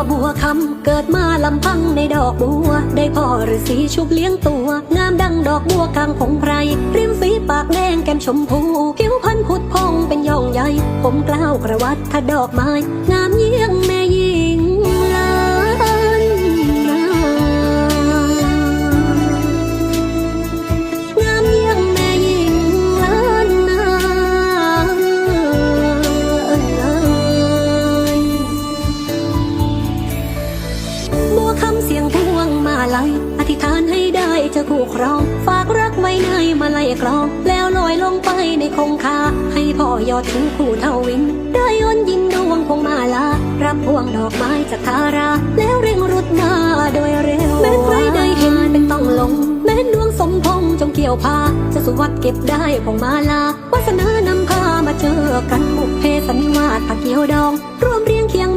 ว่าบัวคำเกิดมาลำพังในดอกบัว ได้พ่อฤาษีชุบเลี้ยงตัว งามดังดอกบัวกลางผงไพรริมฝีปากแดงแก้มชมพูคิ้วพันพุดพองเป็นย่องใหญ่ ผมกล้าวกระวัดทัดดอกไม้งามยิ่ง มาลัยอธิษฐานให้ได้เจะคู่ครอง ฝากรักไว้ในมาลัยกลอง แล้วลอยลงไปในคงคา ให้พ่อยอดถึงคู่เท่าวิน ได้ยนยินดวงพวงมาลา รับพวงดอกไม้จากทารา แล้วเร่งรุดมาโดยเร็ว แม้ใครได้เห็นเป็นต้องลง แม้ดวงสมพงจงเกี่ยวพา จะสุวัดเก็บได้พวงมาลาวาสนานำพามาเจอกันบุพเพสันนิวาสผักเกี่ยวดองรวมเรียง